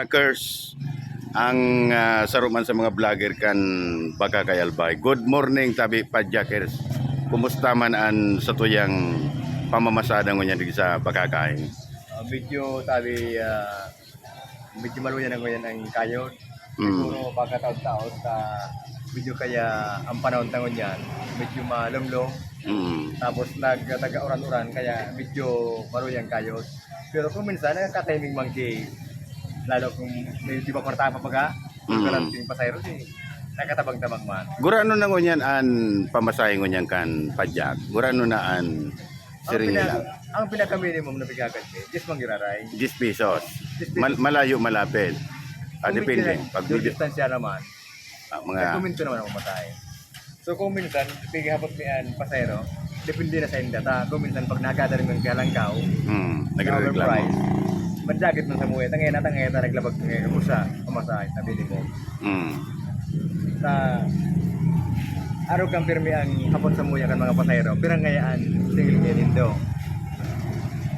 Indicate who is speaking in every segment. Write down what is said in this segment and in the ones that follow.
Speaker 1: Hackers ang uh, saruman sa mga vlogger kan baka kay Albay. Good morning tabi Padjakers. Kumusta man an sa tuyang pamamasada ngo di sa bakakay.
Speaker 2: Uh, medyo tabi uh, medyo maluya na ngayon ang kayo.
Speaker 1: Mm.
Speaker 2: Siguro pagkataon-taon sa medyo kaya ang panahon tangon yan, medyo malumlong.
Speaker 1: Mm.
Speaker 2: Tapos nagtaga-uran-uran kaya medyo maruyang kayo. Pero kung minsan nagka-timing monkey, lalo kung may di ba kwarta pa paga,
Speaker 1: Mm.
Speaker 2: kalanting pasayro si nakatabang-tabang man.
Speaker 1: Gurano na ngunyan an pamasahe ngunyan kan Padjak. Gurano na an
Speaker 2: Ang,
Speaker 1: siringila.
Speaker 2: pinaka, ang pinaka-minimum na bigagan eh, just manggiraray.
Speaker 1: 10 pesos.
Speaker 2: 10 pesos.
Speaker 1: Mal- malayo malapit. Ah, depende. Pag
Speaker 2: yung distansya naman,
Speaker 1: ah,
Speaker 2: Mga... Kung minsan naman ako matay. So kung minsan, tigahapot ni an pasayro, depende na sa indata. Kung minsan pag nagadaring ng galangkaw,
Speaker 1: mm, nagrereklamo.
Speaker 2: Madjagit man sa muwi, tangay na tangay na naglabag ng kapusa, kumasahay, sabi mo.
Speaker 1: Mm.
Speaker 2: Sa araw kang pirmi ang hapon sa muya kan mga pasayro, pirang ngayaan, single niya nindo.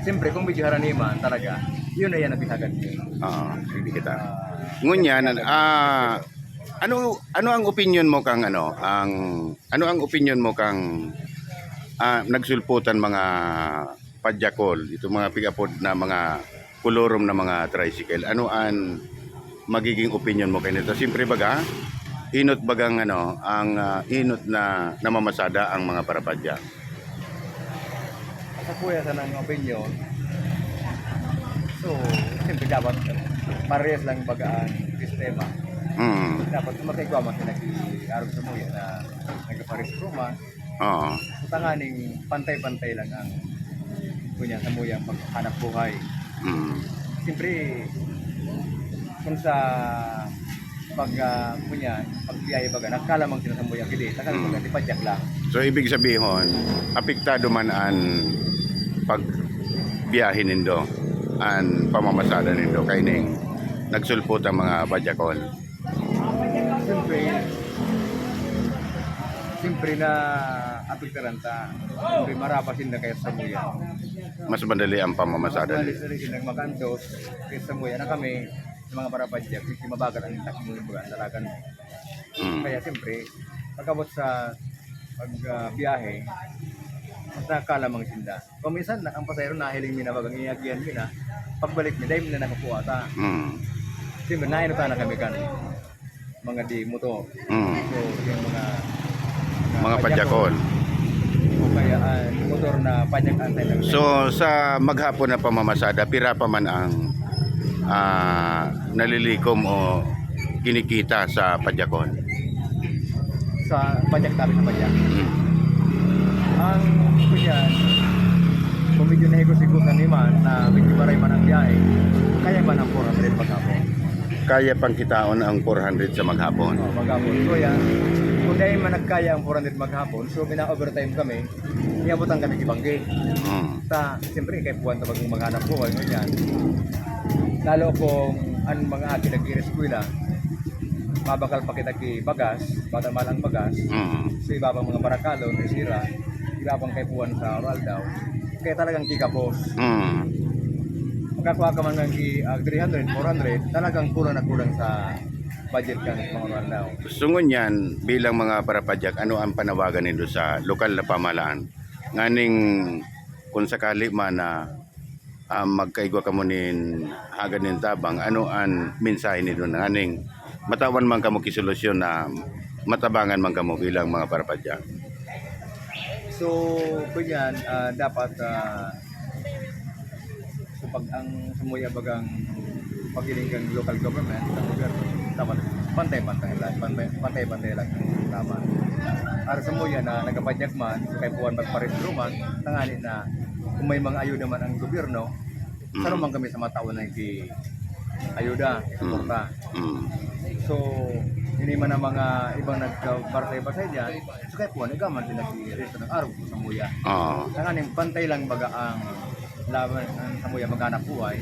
Speaker 2: Siyempre, kung medyo haraniman talaga, yun na yan ang pisagan niyo.
Speaker 1: Oo, hindi kita.
Speaker 2: Ah,
Speaker 1: Ngunyan, ah ano ano ang opinion mo kang ano, ang ano ang opinion mo kang ah, nagsulputan mga padjakol, ito mga pigapod na mga kolorom na mga tricycle. Ano ang magiging opinion mo kay nito? Siyempre baga, inot bagang ano, ang ah, inot na namamasada ang mga parapadyak.
Speaker 2: sa kuya sa ng opinion. So, siyempre dapat parehas lang baga ang sistema.
Speaker 1: Mm.
Speaker 2: Dapat makigwa man sila arog sa muya na nagpaparis man.
Speaker 1: Oo.
Speaker 2: So, tanganing pantay-pantay lang ang kunya sa muya paghanap buhay.
Speaker 1: Mm.
Speaker 2: Siyempre, kung sa pag uh, kunya, pagbiyahe baga, nakalamang sila sa muya, kili, takal
Speaker 1: Mm.
Speaker 2: padyak lang.
Speaker 1: So ibig sabihin, apektado man ang pag biyahe nindo, ang pamamasada nindo kay ning nagsulpot ang mga badjakol.
Speaker 2: Siyempre, siyempre na apektaran ta. Siyempre marapasin na kayo sa muya.
Speaker 1: Mas madali ang pamamasada
Speaker 2: Malis
Speaker 1: nindo.
Speaker 2: na rin silang makantos kaya sa muya na kami sa mga parapadyak, hindi mabagal ang takbo ng mga dalagan.
Speaker 1: Mm.
Speaker 2: Kaya siyempre, pagkabot sa pagbiyahe, mas nakalamang sinda. Kung minsan, na- ang pasayro nahiling mina bagang iagyan mina, pagbalik mi, dahil na nakakuha ta.
Speaker 1: Mm.
Speaker 2: Siyempre, naino ta na kami kan mga di moto.
Speaker 1: Mm.
Speaker 2: So, yung mga
Speaker 1: Mga padjakol.
Speaker 2: Kaya ah, motor na panyag antay lang.
Speaker 1: So sa maghapon na pamamasada, pira pa man ang ah, nalilikom o kinikita sa padjakol.
Speaker 2: sa panyag tabi sa panyag.
Speaker 1: Mm.
Speaker 2: Ang kunyan, kung medyo nahigos-higusan ni man na medyo maray man ang biyahe, kaya man ang 400 paghapon.
Speaker 1: Kaya pang kitaon ang 400 sa maghapon.
Speaker 2: Oh, maghapon. So yan, kung dahil man nagkaya ang 400 maghapon, so mina-overtime kami, iabutan kami kibanggi.
Speaker 1: Mm.
Speaker 2: Ta, siyempre, kay puwan na maghanap buhay mo yan. Lalo kung ang mga akin nag-ireskwila, mabakal pa kita ki bagas, bata malang bagas,
Speaker 1: Mm.
Speaker 2: sa ibabang mga barakalo, sira, ibabang kay puwan sa oral daw. Kaya talagang kikapos.
Speaker 1: Mm.
Speaker 2: Magkakuha ka man ng ah, 300, 400, talagang kulang na kulang sa budget ka ng oral daw.
Speaker 1: Sungon yan, bilang mga parapadyak, ano ang panawagan nito sa lokal na pamalaan? Nganing kung sakali man na ah, magkaigwa ka mo nin hagan nin tabang, ano ang mensahe nito nganing matawan man kamo kisolusyon na matabangan man kamo bilang mga parapadyak?
Speaker 2: So, kunyan, ah, dapat so pag ang sumuya bagang pagiling kang local government, ang gobyerno, dapat pantay-pantay lang, pantay- pantay-pantay lang ang tama. Para sa muya na nagapadyak man, kay puwan magparehistro man, tangani na kung may mga ayuda man ang gobyerno,
Speaker 1: Mm.
Speaker 2: saro man kami sa mga tao na ki ayuda, suporta.
Speaker 1: Mm.
Speaker 2: So, hindi man ang mga ibang nagkabartay-bartay dyan, so kaya puwan, nagaman sila ki-resto ng araw sa muya.
Speaker 1: Oo.
Speaker 2: Tanganing pantay lang baga ang laban ang samuya maghanap buhay,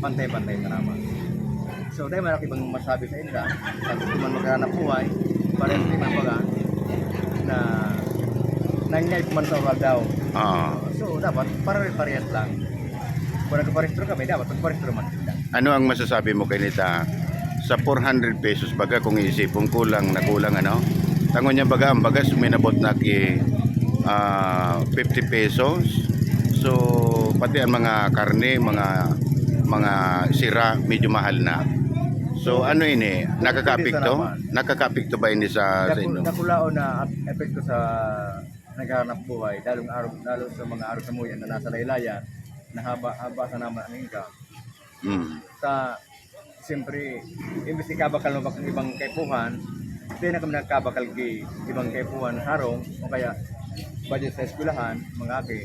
Speaker 2: pantay-pantay ka naman. So dahil malaki bang masabi sa sa gusto man maghanap buhay, parehas din man baga na nangyay man sa oral daw.
Speaker 1: Oo.
Speaker 2: So dapat pare-parehas lang. Kung nagparehistro kami, dapat magparehistro man sila.
Speaker 1: ano ang masasabi mo kay nita sa 400 pesos baga kung iisipon kulang na kulang ano? Tangon niya baga ang bagas minabot na ki ah, 50 pesos. So pati ang mga karne, mga mga sira medyo mahal na. So ano ini? Nakakapikto? Nakakapikto ba ini sa, sa inyo?
Speaker 2: Nakulao na epekto sa naghahanap buhay, lalong araw, lalo sa mga araw sa muyan na nasa laylayan, na haba-haba sa naman ang income.
Speaker 1: Mm.
Speaker 2: Sa, siyempre, imbis ikabakal mo bakang ibang kaipuhan, hindi na kami nagkabakal gi ibang kaipuhan harong, o kaya budget sa eskwelahan, mga aki.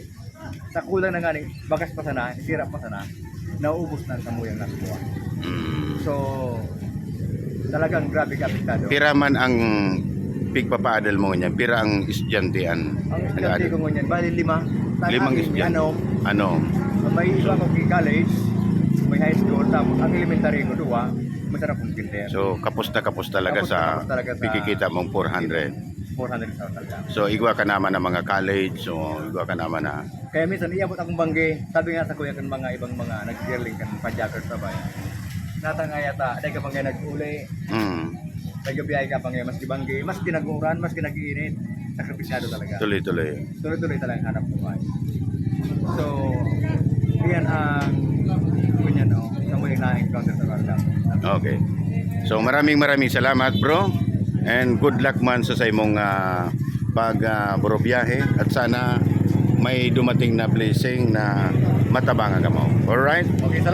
Speaker 2: Sa kulang na nga ni, bagas pa sana, sira pa sana, nauubos na sa muyang.
Speaker 1: Mm.
Speaker 2: So, talagang grabe ka apektado.
Speaker 1: Pira man ang pigpapaadal mo niya, pira ang estudyante-an.
Speaker 2: Ang estudyante ko ngunyan, bali lima. Tag-
Speaker 1: Limang
Speaker 2: ang-
Speaker 1: estudyante.
Speaker 2: Ano,
Speaker 1: Ano?
Speaker 2: may iba ko kay college, may high school, tapos ang elementary ko duwa, masarap kong kinder.
Speaker 1: So, kapos na kapos talaga
Speaker 2: Kapos na
Speaker 1: sa
Speaker 2: kapos talaga sa-
Speaker 1: pikikita mong 400.
Speaker 2: 400 sa talaga.
Speaker 1: So, igwa ka naman ng mga college, so igwa ka naman na
Speaker 2: Kaya minsan, iabot akong bangge. Sabi nga sa kuya kan mga ibang mga nag-girling kan pa-jogger sa bayan. Natangayata, dahil ka bangge nag-uli,
Speaker 1: mm,
Speaker 2: dahil gabiyahe ka bangge, mas bangge, mas kinaguran, mas kinagiinit. Sakripisyado talaga.
Speaker 1: tuloy-tuloy.
Speaker 2: tuloy-tuloy talagang hanap buhay. So, yan ang ganyan no, sa muling na-encounter sa Rwanda.
Speaker 1: Okay. So, maraming maraming salamat, bro. And good luck man sa sa imong uh, pag uh, biyahe at sana may dumating na blessing na matabangan ka mo. Alright?
Speaker 2: Okay, salamat.